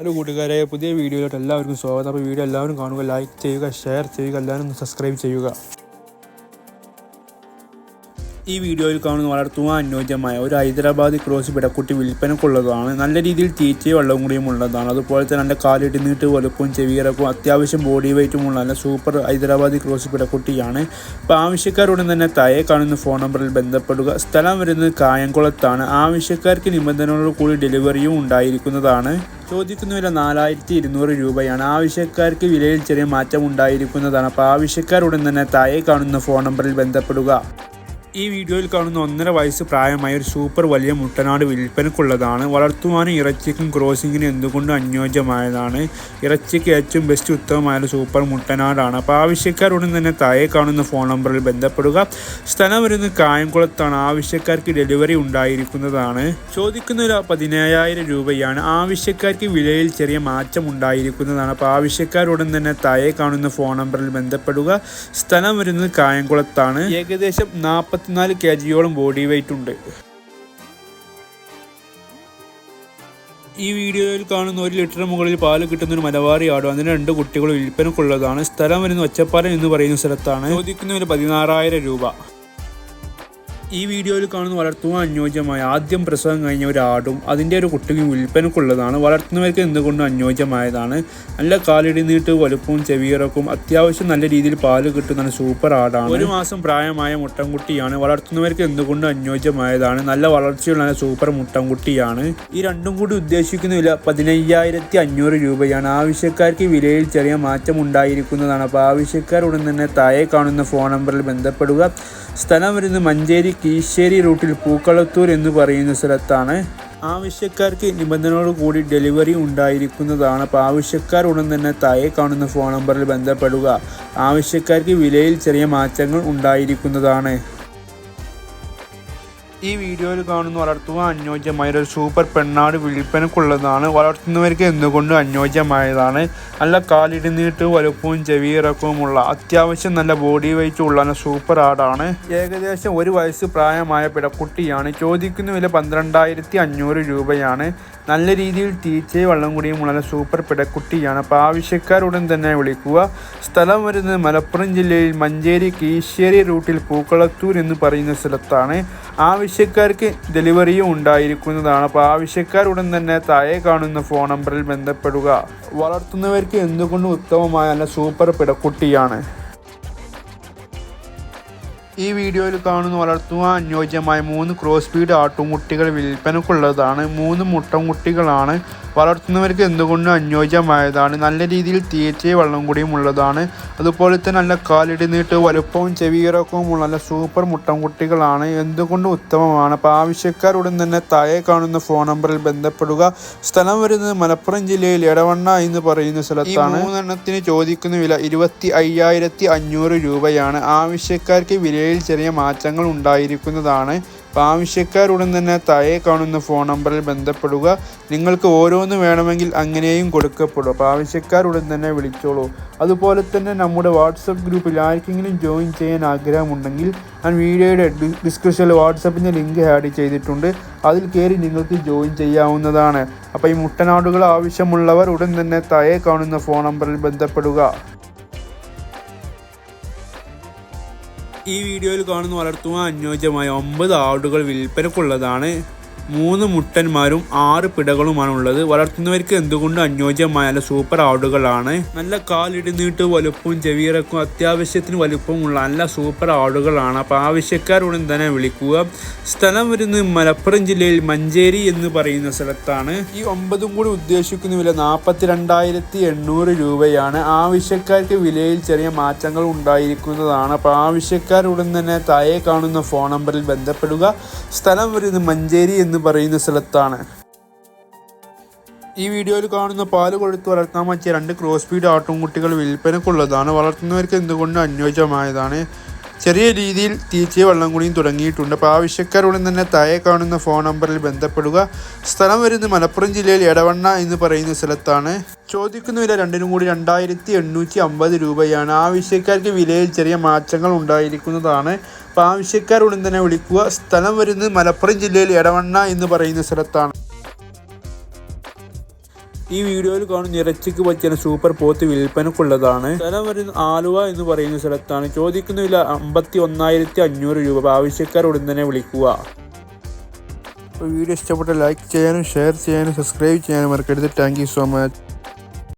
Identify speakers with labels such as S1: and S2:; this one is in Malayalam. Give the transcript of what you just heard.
S1: ഹലോ കൂട്ടുകാരെ പുതിയ വീഡിയോയിലോട്ട് എല്ലാവർക്കും സ്വാഗതം. അപ്പോൾ വീഡിയോ എല്ലാവരും കാണുക ലൈക്ക് ചെയ്യുക ഷെയർ ചെയ്യുക എല്ലാവരും സബ്സ്ക്രൈബ് ചെയ്യുക. ഈ വീഡിയോയിൽ കാണുന്ന വളർത്തുവാൻ അനുയോജ്യമായ ഒരു ഹൈദരാബാദി ക്രോസ് പിടക്കുട്ടി വിൽപ്പനക്കുള്ളതാണ് നല്ല രീതിയിൽ തീറ്റയും വെള്ളവും കൂടിയും ഉള്ളതാണ്. അതുപോലെ തന്നെ നല്ല കാലിട്ട് നീട്ട് വലുപ്പവും ചെവിയിറക്കും അത്യാവശ്യം ബോഡി വെയിറ്റും ഉള്ള നല്ല സൂപ്പർ ഹൈദരാബാദി ക്രോസ് പിടക്കുട്ടിയാണ് അപ്പോൾ ആവശ്യക്കാരുടൻ തന്നെ താഴെ കാണുന്ന ഫോൺ നമ്പറിൽ ബന്ധപ്പെടുക. സ്ഥലം വരുന്നത് കായംകുളത്താണ്. ആവശ്യക്കാർക്ക് നിബന്ധനകളോട് കൂടി ഡെലിവറിയും ഉണ്ടായിരിക്കുന്നതാണ്. ചോദിക്കുന്ന വില നാലായിരത്തി ഇരുന്നൂറ് രൂപയാണ്. ആവശ്യക്കാർക്ക് വിലയിൽ ചെറിയ മാറ്റം ഉണ്ടായിരിക്കുന്നതാണ്. അപ്പോൾ ആവശ്യക്കാരുടൻ തന്നെ താഴെ കാണുന്ന ഫോൺ നമ്പറിൽ ബന്ധപ്പെടുക. ഈ വീഡിയോയിൽ കാണുന്ന ഒന്നര വയസ്സ് പ്രായമായ ഒരു സൂപ്പർ വലിയ മുട്ടനാട് വിൽപ്പനക്കുള്ളതാണ് വളർത്തുവാനും ഇറച്ചിക്കും ക്രോസിങ്ങിനും എന്തുകൊണ്ടും അനുയോജ്യമായതാണ്. ഇറച്ചിക്ക് ഏറ്റവും ബെസ്റ്റ് ഉത്തമമായ ഒരു സൂപ്പർ മുട്ടനാടാണ്. അപ്പോൾ ആവശ്യക്കാരുടൻ തന്നെ താഴെ കാണുന്ന ഫോൺ നമ്പറിൽ ബന്ധപ്പെടുക. സ്ഥലം വരുന്നത് കായംകുളത്താണ്. ആവശ്യക്കാർക്ക് ഡെലിവറി ഉണ്ടായിരിക്കുന്നതാണ്. ചോദിക്കുന്ന ഒരു പതിനേഴായിരം രൂപയാണ്. ആവശ്യക്കാർക്ക് വിലയിൽ ചെറിയ മാറ്റം ഉണ്ടായിരിക്കുന്നതാണ്. അപ്പോൾ ആവശ്യക്കാരുടൻ തന്നെ താഴെ കാണുന്ന ഫോൺ നമ്പറിൽ ബന്ധപ്പെടുക. സ്ഥലം വരുന്നത് കായംകുളത്താണ്. ഏകദേശം നാൽപ്പത്തിനാല് കെ ജിയോളം ബോഡി വെയിറ്റ് ഉണ്ട്. ഈ വീഡിയോയിൽ കാണുന്ന ഒരു ലിറ്റർ മുകളിൽ പാൽ കിട്ടുന്ന ഒരു മലബാറി ആടും അതിന് രണ്ട് കുട്ടികൾ വിൽപ്പനക്കുള്ളതാണ്. സ്ഥലം വരുന്ന ഒച്ചപ്പാലം എന്ന് പറയുന്ന സ്ഥലത്താണ്. ചോദിക്കുന്ന ഒരു പതിനാറായിരം രൂപ. ഈ വീഡിയോയിൽ കാണുന്ന വളർത്തുവാൻ അനുയോജ്യമായ ആദ്യം പ്രസവം കഴിഞ്ഞ ഒരു ആടും അതിന്റെ ഒരു കുട്ടിയും വിൽപ്പനക്കുള്ളതാണ്. വളർത്തുന്നവർക്ക് എന്തുകൊണ്ടും അനുയോജ്യമായതാണ്. നല്ല കാലിടി നീട്ട് വലുപ്പവും ചെവിയിറക്കും അത്യാവശ്യം നല്ല രീതിയിൽ പാൽ കിട്ടുന്ന സൂപ്പർ ആടാണ്. ഒരു മാസം പ്രായമായ മുട്ടൻകുട്ടിയാണ്. വളർത്തുന്നവർക്ക് എന്തുകൊണ്ടും അനുയോജ്യമായതാണ്. നല്ല വളർച്ചയുള്ള നല്ല സൂപ്പർ മുട്ടൻകുട്ടിയാണ്. ഈ രണ്ടും കൂടി ഉദ്ദേശിക്കുന്ന വില പതിനയ്യായിരത്തി അഞ്ഞൂറ് രൂപയാണ്. ആവശ്യക്കാർക്ക് വിലയിൽ ചെറിയ മാറ്റം ഉണ്ടായിരിക്കുന്നതാണ്. അപ്പോൾ ആവശ്യക്കാർ ഉടൻ തന്നെ താഴെ കാണുന്ന ഫോൺ നമ്പറിൽ ബന്ധപ്പെടുക. സ്ഥലം വരുന്നത് മഞ്ചേരി കീശ്ശേരി റൂട്ടിൽ പൂക്കളത്തൂർ എന്ന് പറയുന്ന സ്ഥലത്താണ് ആവശ്യക്കാർക്ക് നിബന്ധനയോട് കൂടി ഡെലിവറി ഉണ്ടായിരിക്കുന്നതാണ്. അപ്പോൾ ആവശ്യക്കാർ ഉടൻ തന്നെ താഴെ കാണുന്ന ഫോൺ നമ്പറിൽ ബന്ധപ്പെടുക. ആവശ്യക്കാർക്ക് വിലയിൽ ചെറിയ മാറ്റങ്ങൾ ഉണ്ടായിരിക്കുന്നതാണ്. ഈ വീഡിയോയിൽ കാണുന്ന വളർത്തുക അനുയോജ്യമായ ഒരു സൂപ്പർ പെണ്ണാട് വിൽപ്പനക്കുള്ളതാണ് വളർത്തുന്നവർക്ക് എന്തുകൊണ്ടും അനുയോജ്യമായതാണ്? നല്ല കാലിടുന്നിട്ട് നീട്ട് വലുപ്പവും ചെവിയിറക്കവുമുള്ള അത്യാവശ്യം നല്ല ബോഡി വെയിറ്റ് ഉള്ള സൂപ്പർ ആടാണ്. ഏകദേശം ഒരു വയസ്സ് പ്രായമായ പിടക്കുട്ടിയാണ്. ചോദിക്കുന്ന വില പന്ത്രണ്ടായിരത്തി അഞ്ഞൂറ് രൂപയാണ്. നല്ല രീതിയിൽ തീറ്റയും വെള്ളം കുടിയുമുള്ള സൂപ്പർ പിടക്കുട്ടിയാണ്. അപ്പോൾ ആവശ്യക്കാരുടൻ തന്നെ വിളിക്കുക. സ്ഥലം വരുന്നത് മലപ്പുറം ജില്ലയിൽ മഞ്ചേരി കീശ്ശേരി റൂട്ടിൽ പൂക്കളത്തൂർ എന്ന് പറയുന്ന സ്ഥലത്താണ്. ആവശ്യക്കാർക്ക് ഡെലിവറിയും ഉണ്ടായിരിക്കുന്നതാണ്. അപ്പോൾ ആവശ്യക്കാരുടൻ തന്നെ താഴെ കാണുന്ന ഫോൺ നമ്പറിൽ ബന്ധപ്പെടുക. വളർത്തുന്നവർക്ക് എന്തുകൊണ്ടും ഉത്തമമായ നല്ല സൂപ്പർ പിടക്കുട്ടിയാണ്? ഈ വീഡിയോയിൽ കാണുന്ന വളർത്തുക അനുയോജ്യമായ മൂന്ന് ക്രോസ് ബീഡ് ആട്ടുംകുട്ടികൾ വിൽപ്പനക്കുള്ളതാണ്. മൂന്ന് മുട്ടൻകുട്ടികളാണ് വളർത്തുന്നവർക്ക് എന്തുകൊണ്ടും അനുയോജ്യമായതാണ്? നല്ല രീതിയിൽ തീറ്റയും വെള്ളം കൂടിയും ഉള്ളതാണ്. അതുപോലെ തന്നെ നല്ല കാലിടി നീട്ട് വലുപ്പവും ചെവിയിറക്കവും നല്ല സൂപ്പർ മുട്ടൻകുട്ടികളാണ് എന്തുകൊണ്ടും ഉത്തമമാണ്? അപ്പോൾ ആവശ്യക്കാരുടൻ തന്നെ താഴെ കാണുന്ന ഫോൺ നമ്പറിൽ ബന്ധപ്പെടുക. സ്ഥലം വരുന്നത് മലപ്പുറം ജില്ലയിൽ എടവണ്ണ എന്ന് പറയുന്ന സ്ഥലത്താണ്. മൂന്നെണ്ണത്തിന് ചോദിക്കുന്ന വില ഇരുപത്തി അയ്യായിരത്തി അഞ്ഞൂറ് രൂപയാണ്. ആവശ്യക്കാർക്ക് വിലയിൽ ചെറിയ മാറ്റങ്ങൾ ഉണ്ടായിരിക്കുന്നതാണ്. അപ്പോൾ ആവശ്യക്കാരുടൻ തന്നെ താഴെ കാണുന്ന ഫോൺ നമ്പറിൽ ബന്ധപ്പെടുക. നിങ്ങൾക്ക് ഓരോന്ന് വേണമെങ്കിൽ അങ്ങനെയും കൊടുക്കപ്പെടും. അപ്പോൾ ആവശ്യക്കാരുടൻ തന്നെ വിളിച്ചോളൂ. അതുപോലെ തന്നെ നമ്മുടെ വാട്സപ്പ് ഗ്രൂപ്പിൽ ആർക്കെങ്കിലും ജോയിൻ ചെയ്യാൻ ആഗ്രഹമുണ്ടെങ്കിൽ ഞാൻ വീഡിയോയുടെ ഡിസ്ക്രിപ്ഷനിൽ വാട്സപ്പിന്റെ ലിങ്ക് ആഡ് ചെയ്തിട്ടുണ്ട്. അതിൽ കയറി നിങ്ങൾക്ക് ജോയിൻ ചെയ്യാവുന്നതാണ്. അപ്പോൾ ഈ മുട്ടനാടുകൾ ആവശ്യമുള്ളവർ ഉടൻ തന്നെ താഴെ കാണുന്ന ഫോൺ നമ്പറിൽ ബന്ധപ്പെടുക. ഈ വീഡിയോയിൽ കാണുന്ന വളർത്തുവാൻ അനുയോജ്യമായ ഒമ്പത് ആടുകൾ വിൽപ്പനക്കുള്ളതാണ് മൂന്ന് മുട്ടന്മാരും ആറ് പിടകളുമാണ് ഉള്ളത് വളർത്തുന്നവർക്ക് എന്തുകൊണ്ടും അനുയോജ്യമായ സൂപ്പർ ആടുകളാണ്? നല്ല കാലിടുന്നീട്ട് വലുപ്പവും ചെവിയിറക്കും അത്യാവശ്യത്തിന് വലുപ്പമുള്ള നല്ല സൂപ്പർ ആടുകളാണ്. അപ്പോൾ ആവശ്യക്കാരുടൻ തന്നെ വിളിക്കുക. സ്ഥലം വരുന്നത് മലപ്പുറം ജില്ലയിൽ മഞ്ചേരി എന്ന് പറയുന്ന സ്ഥലത്താണ്. ഈ ഒമ്പതും കൂടി ഉദ്ദേശിക്കുന്ന വില നാൽപ്പത്തി രണ്ടായിരത്തി എണ്ണൂറ് രൂപയാണ്. ആവശ്യക്കാർക്ക് വിലയിൽ ചെറിയ മാറ്റങ്ങൾ ഉണ്ടായിരിക്കുന്നതാണ്. അപ്പോൾ ആവശ്യക്കാരുടൻ തന്നെ താഴെ കാണുന്ന ഫോൺ നമ്പറിൽ ബന്ധപ്പെടുക. സ്ഥലം വരുന്നത് മഞ്ചേരി എന്ന് പറയുന്ന സ്ഥലത്താണ്. ഈ വീഡിയോയിൽ കാണുന്ന പാൽ കൊടുത്ത് വളർത്താൻ പറ്റിയ രണ്ട് ക്രോസ് ബീഡ് ആട്ടുംകുട്ടികൾ വിൽപ്പനക്കുള്ളതാണ് വളർത്തുന്നവർക്ക് എന്തുകൊണ്ടും അനുയോജ്യമായതാണ്? ചെറിയ രീതിയിൽ തീറ്റയും വള്ളം കുടിയും തുടങ്ങിയിട്ടുണ്ട്. അപ്പോൾ ആവശ്യക്കാരുടൻ തന്നെ താഴെ കാണുന്ന ഫോൺ നമ്പറിൽ ബന്ധപ്പെടുക. സ്ഥലം വരുന്നത് മലപ്പുറം ജില്ലയിൽ എടവണ്ണ എന്ന് പറയുന്ന സ്ഥലത്താണ്. ചോദിക്കുന്ന വില രണ്ടിനും കൂടി രണ്ടായിരത്തി എണ്ണൂറ്റി അമ്പത് രൂപയാണ്. ആവശ്യക്കാർക്ക് വിലയിൽ ചെറിയ മാറ്റങ്ങൾ ഉണ്ടായിരിക്കുന്നതാണ്. അപ്പോൾ ആവശ്യക്കാരുടൻ തന്നെ വിളിക്കുക. സ്ഥലം വരുന്നത് മലപ്പുറം ജില്ലയിൽ എടവണ്ണ എന്ന് പറയുന്ന സ്ഥലത്താണ്. ഈ വീഡിയോയിൽ കാണുന്ന ഇറച്ചിക്ക് പറ്റിയ സൂപ്പർ പോത്ത് വിൽപ്പനക്കുള്ളതാണ്. സ്ഥലം വരുന്ന ആലുവ എന്ന് പറയുന്ന സ്ഥലത്താണ്. ചോദിക്കുന്ന വില അമ്പത്തി ഒന്നായിരത്തി അഞ്ഞൂറ് രൂപ ആവശ്യക്കാർ ഉടൻ തന്നെ വിളിക്കുക.
S2: വീഡിയോ ഇഷ്ടപ്പെട്ട ലൈക്ക് ചെയ്യാനും ഷെയർ ചെയ്യാനും സബ്സ്ക്രൈബ് ചെയ്യാനും മറക്കരുത്. Thank you so much